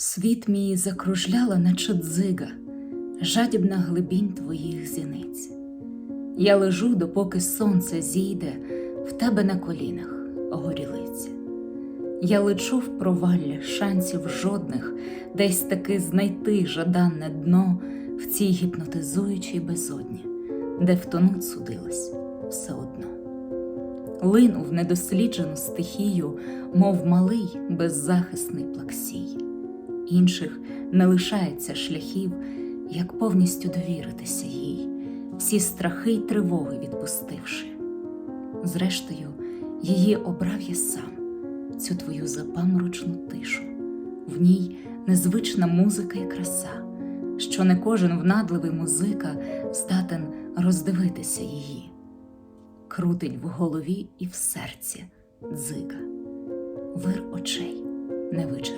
Світ мій закружляла, наче дзига, жадібна глибінь твоїх зіниць. Я лежу, допоки сонце зійде в тебе на колінах, горілиці. Я лечу в провалля шансів жодних, десь таки знайти жаданне дно в цій гіпнотизуючій безодні, де втонуть судилась все одно. Лину в недосліджену стихію, мов малий беззахисний плаксій. Інших не лишається шляхів, як повністю довіритися їй, всі страхи й тривоги відпустивши. Зрештою, її обрав я сам, цю твою запаморочну тишу, в ній незвична музика і краса, що не кожен внадливий музика здатен роздивитися її, крутить в голові і в серці дзига, вир очей невичерпних твоїх.